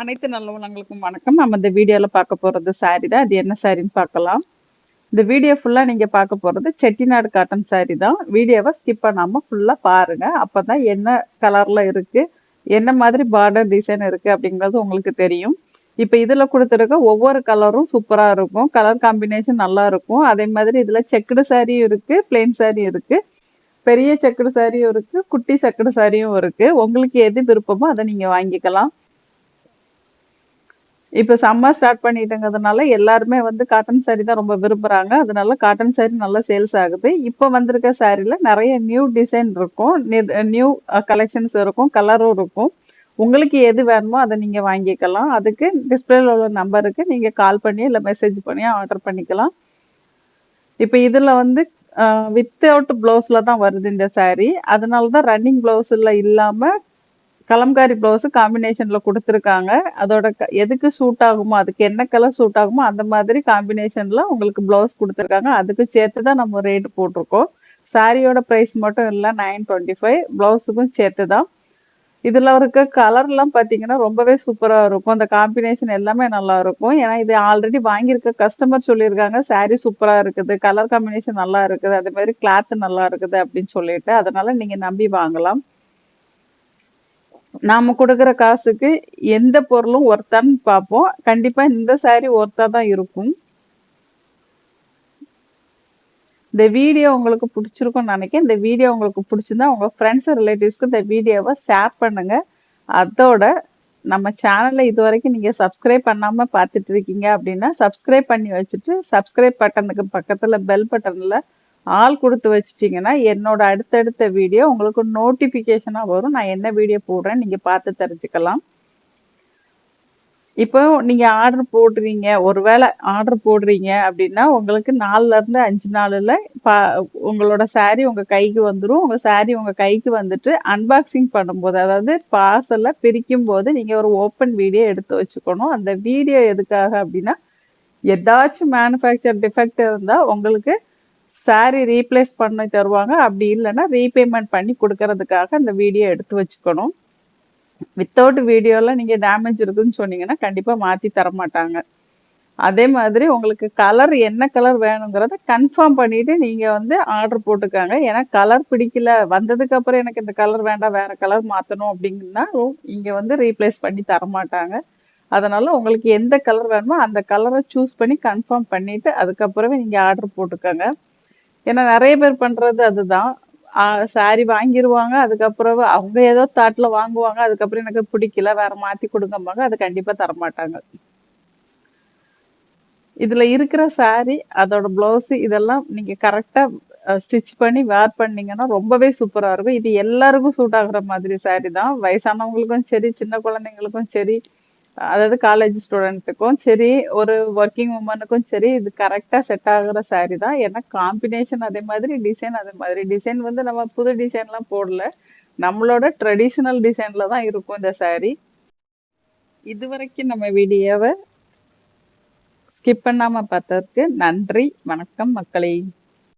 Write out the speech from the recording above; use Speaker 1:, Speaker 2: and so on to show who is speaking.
Speaker 1: அனைத்து நல்லவங்களுக்கும் வணக்கம். நம்ம இந்த வீடியோவில் பார்க்க போகிறது சாரி தான். அது என்ன சாரின்னு பார்க்கலாம். இந்த வீடியோ ஃபுல்லாக நீங்கள் பார்க்க போகிறது செட்டிநாடு காட்டன் சாரி தான். வீடியோவை ஸ்கிப் பண்ணாமல் ஃபுல்லாக பாருங்கள் அப்போ தான் என்ன கலரில் இருக்குது என்ன மாதிரி பார்டர் டிசைன் இருக்குது அப்படிங்கிறது உங்களுக்கு தெரியும். இப்போ இதில் கொடுத்துருக்க ஒவ்வொரு கலரும் சூப்பராக இருக்கும். கலர் காம்பினேஷன் நல்லா இருக்கும். அதே மாதிரி இதில் செக்குடு சாரியும் இருக்குது பிளெயின் சாரியும் இருக்குது பெரிய செக்குடு சாரியும் இருக்குது குட்டி செக்குடு சாரியும் இருக்குது உங்களுக்கு எது விருப்பமோ அதை நீங்கள் வாங்கிக்கலாம். இப்போ சம்மர் ஸ்டார்ட் பண்ணிட்டேங்கிறதுனால எல்லாருமே வந்து காட்டன் சாரி தான் ரொம்ப விரும்புகிறாங்க அதனால காட்டன் சாரி நல்லா சேல்ஸ் ஆகுது. இப்போ வந்திருக்க சாரியில் நிறைய நியூ டிசைன் இருக்கும். நியூ கலெக்ஷன்ஸ் இருக்கும். கலரும் இருக்கும். உங்களுக்கு எது வேணுமோ அதை நீங்கள் வாங்கிக்கலாம். அதுக்கு டிஸ்பிளேல உள்ள நம்பருக்கு நீங்கள் கால் பண்ணி இல்லை மெசேஜ் பண்ணி ஆர்டர் பண்ணிக்கலாம். இப்போ இதில் வந்து வித்தவுட் ப்ளவுஸில் தான் வருது இந்த சாரீ அதனால தான் ரன்னிங் ப்ளவுஸில் இல்லாமல் கலம்காரி ப்ளவுஸு காம்பினேஷனில் கொடுத்துருக்காங்க. அதோட எதுக்கு சூட் ஆகுமோ அதுக்கு என்ன கலர் சூட் ஆகுமோ அந்த மாதிரி காம்பினேஷனில் உங்களுக்கு ப்ளவுஸ் கொடுத்துருக்காங்க. அதுக்கு சேர்த்து தான் நம்ம ரேட் போட்டிருக்கோம். சாரியோட ப்ரைஸ் மட்டும் இல்லை நைன் டுவெண்ட்டி ஃபைவ் ப்ளவுஸுக்கும் சேர்த்து தான் இதில் இருக்க கலர்லாம் பார்த்தீங்கன்னா ரொம்பவே சூப்பராக இருக்கும். அந்த காம்பினேஷன் எல்லாமே நல்லா இருக்கும். ஏன்னா இது ஆல்ரெடி வாங்கியிருக்க கஸ்டமர் சொல்லியிருக்காங்க. சாரீ சூப்பராக இருக்குது. கலர் காம்பினேஷன் நல்லா இருக்குது. அதே மாதிரி கிளாத் நல்லா இருக்குது அப்படின்னு சொல்லிட்டு. அதனால நீங்கள் நம்பி வாங்கலாம். நாம கொடுக்குற காசுக்கு எந்த பொருளும் ஒர்த்தான்னு பார்ப்போம். கண்டிப்பா இந்த சாரி ஒர்த்தா தான் இருக்கும். இந்த வீடியோ உங்களுக்கு பிடிச்சிருக்கும்னு நினைக்கிறேன். இந்த வீடியோ உங்களுக்கு பிடிச்சிருந்தா உங்க ஃப்ரெண்ட்ஸ் ரிலேட்டிவ்ஸ்க்கு இந்த வீடியோவை ஷேர் பண்ணுங்க. அதோட நம்ம சேனலை இது வரைக்கும் நீங்க சப்ஸ்கிரைப் பண்ணாம பார்த்துட்டு இருக்கீங்க அப்படின்னா சப்ஸ்கிரைப் பண்ணி வச்சுட்டு சப்ஸ்கிரைப் பட்டனுக்கு பக்கத்துல பெல் பட்டன்ல ஆள் கொடுத்து வச்சிட்டிங்கன்னா என்னோட அடுத்தடுத்த வீடியோ உங்களுக்கு நோட்டிஃபிகேஷனாக வரும். நான் என்ன வீடியோ போடுறேன் நீங்கள் பார்த்து தெரிஞ்சுக்கலாம். இப்போ நீங்கள் ஆர்டர் போடுறீங்க. ஒருவேளை ஆர்டர் போடுறீங்க அப்படின்னா உங்களுக்கு நாலுலேருந்து அஞ்சு நாளில் பா உங்களோட சாரீ உங்கள் கைக்கு வந்துடும் உங்கள் சாரீ உங்கள் கைக்கு வந்துட்டு அன்பாக்சிங் பண்ணும்போது அதாவது பார்சலில் பிரிக்கும் போது நீங்கள் ஒரு ஓப்பன் வீடியோ எடுத்து வச்சுக்கணும். அந்த வீடியோ எதுக்காக அப்படின்னா ஏதாச்சும் மேனுஃபேக்சர் டிஃபெக்ட் இருந்தால் உங்களுக்கு சாரீ ரீப்ளேஸ் பண்ணி தருவாங்க. அப்படி இல்லைன்னா ரீபேமெண்ட் பண்ணி கொடுக்கறதுக்காக அந்த வீடியோ எடுத்து வச்சுக்கணும். வித்தவுட் வீடியோவில் நீங்கள் டேமேஜ் இருக்குதுன்னு சொன்னீங்கன்னா கண்டிப்பாக மாற்றி தர மாட்டாங்க. அதே மாதிரி உங்களுக்கு கலர் என்ன கலர் வேணுங்கிறத கன்ஃபார்ம் பண்ணிட்டு நீங்கள் வந்து ஆர்டர் போட்டுக்காங்க. ஏன்னா கலர் பிடிக்கல வந்ததுக்கு அப்புறம் எனக்கு இந்த கலர் வேண்டாம் வேற கலர் மாற்றணும் அப்படிங்கன்னா இங்கே வந்து ரீப்ளேஸ் பண்ணி தர மாட்டாங்க. அதனால உங்களுக்கு எந்த கலர் வேணுமோ அந்த கலரை சூஸ் பண்ணி கன்ஃபார்ம் பண்ணிட்டு அதுக்கப்புறமே நீங்கள் ஆர்டர் போட்டுக்கோங்க. ஏன்னா நிறைய பேர் பண்றது அதுதான். சாரி வாங்கிடுவாங்க அதுக்கப்புறம் அவங்க ஏதோ தாட்ல வாங்குவாங்க அதுக்கப்புறம் எனக்கு பிடிக்கல வேற மாத்தி கொடுங்கம்பாங்க அது கண்டிப்பா தரமாட்டாங்க. இதுல இருக்கிற சாரி அதோட பிளவுஸ் இதெல்லாம் நீங்க கரெக்டா ஸ்டிச் பண்ணி வேர் பண்ணீங்கன்னா ரொம்பவே சூப்பரா இருக்கும். இது எல்லாருக்கும் சூட் ஆகுற மாதிரி சாரி தான். வயசானவங்களுக்கும் சரி சின்ன குழந்தைங்களுக்கும் சரி அதாவது காலேஜ் ஸ்டூடெண்ட்டுக்கும் சரி ஒரு ஒர்க்கிங் உமனுக்கும் சரி இது கரெக்டாக செட் ஆகுற சாரீ தான். ஏன்னா காம்பினேஷன் அதே மாதிரி டிசைன் அதே மாதிரி. டிசைன் வந்து நம்ம புது டிசைன்லாம் போடல. நம்மளோட ட்ரெடிஷ்னல் டிசைனில் தான் இருக்கும் இந்த சாரீ இது வரைக்கும் நம்ம வீடியோவை ஸ்கிப் பண்ணாமல் பார்த்ததுக்கு நன்றி. வணக்கம் மக்களே.